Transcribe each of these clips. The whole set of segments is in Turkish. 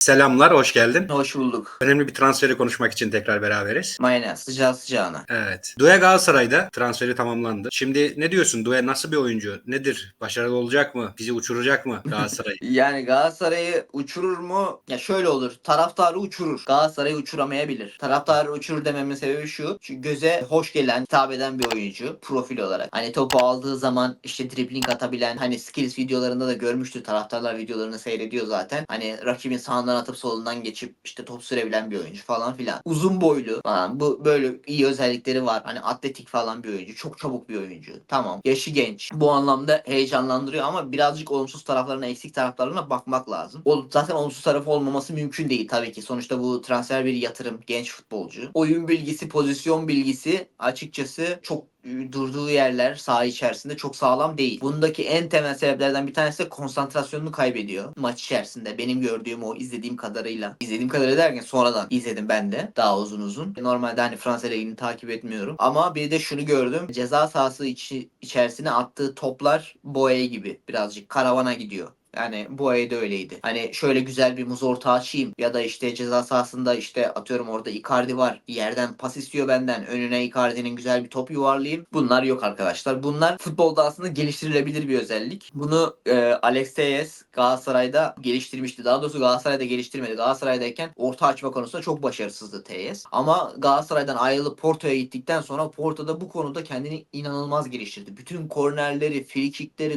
Selamlar, hoş geldin. Hoş bulduk. Önemli bir transferi konuşmak için tekrar beraberiz. Aynen sıcağı sıcağına. Evet. Due Galatasaray'da transferi tamamlandı. Şimdi ne diyorsun? Due nasıl bir oyuncu? Nedir? Başarılı olacak mı? Bizi uçuracak mı Galatasaray? Yani Galatasaray'ı uçurur mu? Ya şöyle olur. Taraftarı uçurur. Galatasaray'ı uçuramayabilir. Taraftarı uçurur dememin sebebi şu. Çünkü göze hoş gelen, hitap eden bir oyuncu profil olarak. Hani topu aldığı zaman işte dribbling atabilen hani skills videolarında da görmüştür. Taraftarlar videolarını seyrediyor zaten. Hani rakibin sağından atıp solundan geçip işte top sürebilen bir oyuncu falan filan. Uzun boylu falan. Bu böyle iyi özellikleri var. Hani atletik falan bir oyuncu. Çok çabuk bir oyuncu. Tamam. Yaşı genç. Bu anlamda heyecanlandırıyor ama birazcık olumsuz taraflarına, eksik taraflarına bakmak lazım. O, zaten olumsuz tarafı olmaması mümkün değil tabii ki. Sonuçta bu transfer bir yatırım. Genç futbolcu. Oyun bilgisi, pozisyon bilgisi açıkçası çok durduğu yerler saha içerisinde çok sağlam değil. Bundaki en temel sebeplerden bir tanesi de konsantrasyonunu kaybediyor maç içerisinde. Benim gördüğüm o izlediğim kadarıyla. İzlediğim kadarıyla derken sonradan izledim ben de daha uzun uzun. Normalde hani Fransa Ligi'ni takip etmiyorum. Ama bir de şunu gördüm. Ceza sahası içi, içerisine attığı toplar boya gibi birazcık karavana gidiyor. Yani bu ayda öyleydi. Hani şöyle güzel bir muz orta açayım ya da işte ceza sahasında işte atıyorum orada Icardi var. Yerden pas istiyor benden. Önüne Icardi'nin güzel bir top yuvarlayayım. Bunlar yok arkadaşlar. Bunlar futbolda aslında geliştirilebilir bir özellik. Bunu e, Alex Telles Galatasaray'da geliştirmişti. Daha doğrusu Galatasaray'da geliştirmedi. Galatasaray'dayken orta açma konusunda çok başarısızdı Telles. Ama Galatasaray'dan ayrılıp Porto'ya gittikten sonra Porto'da bu konuda kendini inanılmaz geliştirdi. Bütün kornerleri, free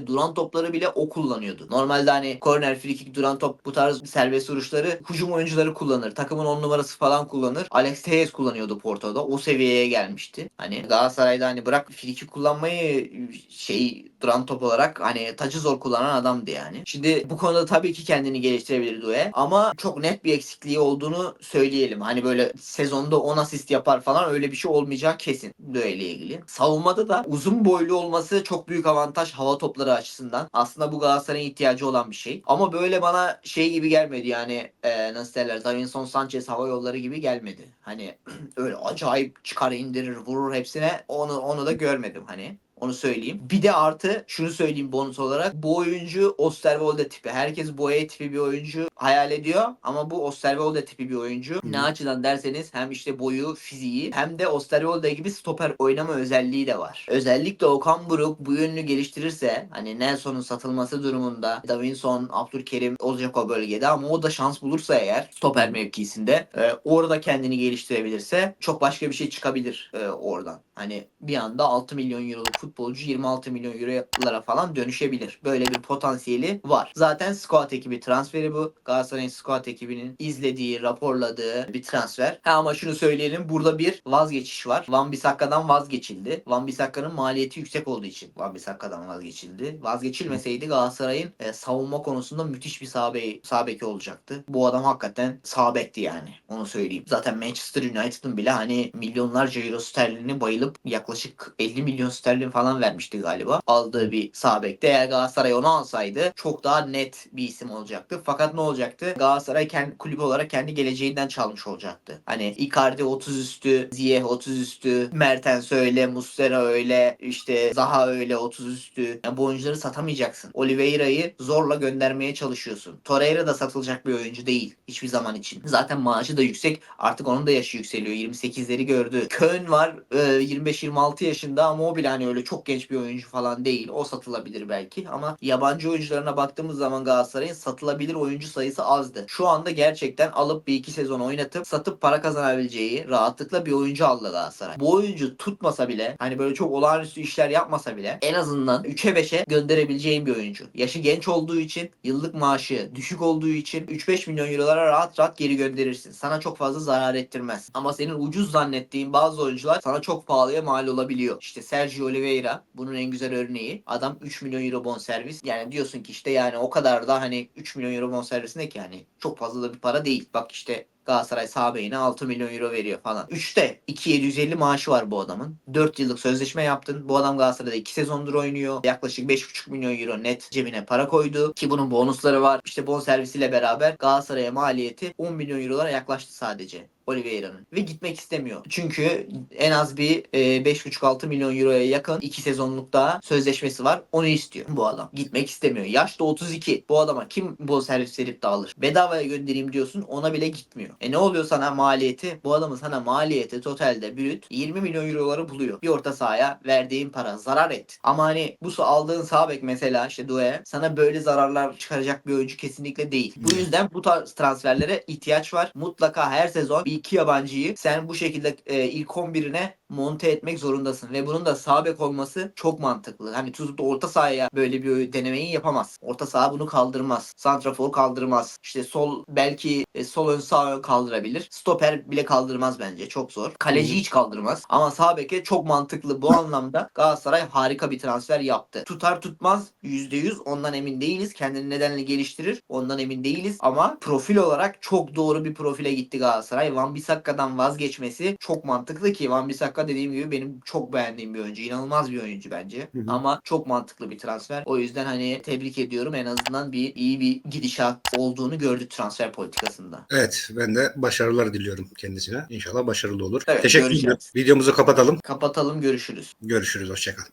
duran topları bile o kullanıyordu. Normalde hani korner, free kick, duran top bu tarz serbest vuruşları hücum oyuncuları kullanır. Takımın 10 numarası falan kullanır. Alex Telles kullanıyordu Porto'da. O seviyeye gelmişti. Hani Galatasaray'da hani bırak free kick kullanmayı şey duran top olarak hani tacı zor kullanan adamdı yani. Şimdi bu konuda tabii ki kendini geliştirebilir Due ama çok net bir eksikliği olduğunu söyleyelim. Hani böyle sezonda 10 asist yapar falan öyle bir şey olmayacağı kesin Due ile ilgili. Savunmada da uzun boylu olması çok büyük avantaj hava topları açısından. Aslında bu Galatasaray'ın ihtiyacı olan bir şey. Ama böyle bana şey gibi gelmedi yani e, nasıl derler Davinson Sanchez hava yolları gibi gelmedi. Hani öyle acayip çıkar indirir vurur hepsine onu onu da görmedim hani. Onu söyleyeyim. Bir de artı şunu söyleyeyim bonus olarak. Bu oyuncu Osterwolde tipi. Herkes Boye tipi bir oyuncu hayal ediyor. Ama bu Osterwolde tipi bir oyuncu. Ne açıdan derseniz hem işte boyu, fiziği hem de Osterwolde gibi stoper oynama özelliği de var. Özellikle Okan Buruk bu yönünü geliştirirse hani Nelson'un satılması durumunda Davinson, Abdülkerim olacak o bölgede ama o da şans bulursa eğer stoper mevkisinde e, orada kendini geliştirebilirse çok başka bir şey çıkabilir e, oradan. Hani bir anda 6 milyon euroluk futbolcu 26 milyon eurolara falan dönüşebilir. Böyle bir potansiyeli var. Zaten squad ekibi transferi bu. Galatasaray'ın squad ekibinin izlediği, raporladığı bir transfer. Ha ama şunu söyleyelim. Burada bir vazgeçiş var. Van Bissakka'dan vazgeçildi. Van Bissakka'nın maliyeti yüksek olduğu için Van Bissakka'dan vazgeçildi. Vazgeçilmeseydi Galatasaray'ın e, savunma konusunda müthiş bir sağ, bey, sağ beki olacaktı. Bu adam hakikaten sağ bekti yani. Onu söyleyeyim. Zaten Manchester United'ın bile hani milyonlarca euro sterlini bayılıp yaklaşık 50 milyon sterlin falan vermişti galiba. Aldığı bir sağ bekte. Eğer Galatasaray onu alsaydı çok daha net bir isim olacaktı. Fakat ne olacaktı? Galatasaray kendi kulüp olarak kendi geleceğinden çalmış olacaktı. Hani Icardi 30 üstü, Ziyech 30 üstü, Mertens öyle, Muslera öyle, işte Zaha öyle 30 üstü. Yani bu oyuncuları satamayacaksın. Oliveira'yı zorla göndermeye çalışıyorsun. Torreira da satılacak bir oyuncu değil hiçbir zaman için. Zaten maaşı da yüksek. Artık onun da yaşı yükseliyor. 28'leri gördü. Köln var e, 25-26 yaşında ama o bile hani öyle çok genç bir oyuncu falan değil. O satılabilir belki ama yabancı oyuncularına baktığımız zaman Galatasaray'ın satılabilir oyuncu sayısı azdı. Şu anda gerçekten alıp bir iki sezon oynatıp satıp para kazanabileceği rahatlıkla bir oyuncu aldı Galatasaray. Bu oyuncu tutmasa bile hani böyle çok olağanüstü işler yapmasa bile en azından 3'e 5'e gönderebileceğin bir oyuncu. Yaşı genç olduğu için yıllık maaşı düşük olduğu için 3-5 milyon eurolara rahat rahat geri gönderirsin. Sana çok fazla zarar ettirmez. Ama senin ucuz zannettiğin bazı oyuncular sana çok pahalıya mal olabiliyor. İşte Sergio Oliveira bunun en güzel örneği. Adam 3 milyon euro bonservis. Yani diyorsun ki işte yani o kadar da hani 3 milyon euro bonservis ne ki yani çok fazla da bir para değil. Bak işte Galatasaray sağ beyine 6 milyon euro veriyor falan. 3'te 2750 maaşı var bu adamın. 4 yıllık sözleşme yaptın. Bu adam Galatasaray'da 2 sezondur oynuyor. Yaklaşık 5,5 milyon euro net cebine para koydu. Ki bunun bonusları var. İşte bon servisiyle beraber Galatasaray'a maliyeti 10 milyon eurolara yaklaştı sadece. Oliveira'nın ve gitmek istemiyor. Çünkü en az bir e, 5,5-6 milyon euroya yakın 2 sezonluk daha sözleşmesi var. Onu istiyor bu adam. Gitmek istemiyor. Yaş da 32. Bu adama kim bu servis verip de alır? Bedavaya göndereyim diyorsun ona bile gitmiyor. E ne oluyor sana maliyeti? Bu adamın sana maliyeti totalde brüt 20 milyon euroları buluyor. Bir orta sahaya verdiğin para zarar et. Ama hani bu aldığın sağ bek mesela işte Due sana böyle zararlar çıkaracak bir oyuncu kesinlikle değil. Bu yüzden bu tarz transferlere ihtiyaç var. Mutlaka her sezon bir iki yabancıyı sen bu şekilde e, ilk 11'ine monte etmek zorundasın ve bunun da sağ bek olması çok mantıklı. Hani tutup da orta sahaya böyle bir denemeyi yapamaz. Orta saha bunu kaldırmaz. Santrafor kaldırmaz. İşte sol belki e, sol ön sağ ön kaldırabilir. Stoper bile kaldırmaz bence. Çok zor. Kaleci hiç kaldırmaz. Ama sağ beke çok mantıklı. Bu anlamda Galatasaray harika bir transfer yaptı. Tutar tutmaz %100 ondan emin değiliz. Kendini nedenle geliştirir ondan emin değiliz. Ama profil olarak çok doğru bir profile gitti Galatasaray. Van Bissakka'dan vazgeçmesi çok mantıklı ki Van Bissaka dediğim gibi benim çok beğendiğim bir oyuncu. İnanılmaz bir oyuncu bence. Hı hı. Ama çok mantıklı bir transfer. O yüzden hani tebrik ediyorum. En azından bir iyi bir gidişat olduğunu gördük transfer politikasında. Evet ben de başarılar diliyorum kendisine. İnşallah başarılı olur. Evet, Teşekkür ederim. Videomuzu kapatalım. Kapatalım görüşürüz. Görüşürüz. Hoşçakal.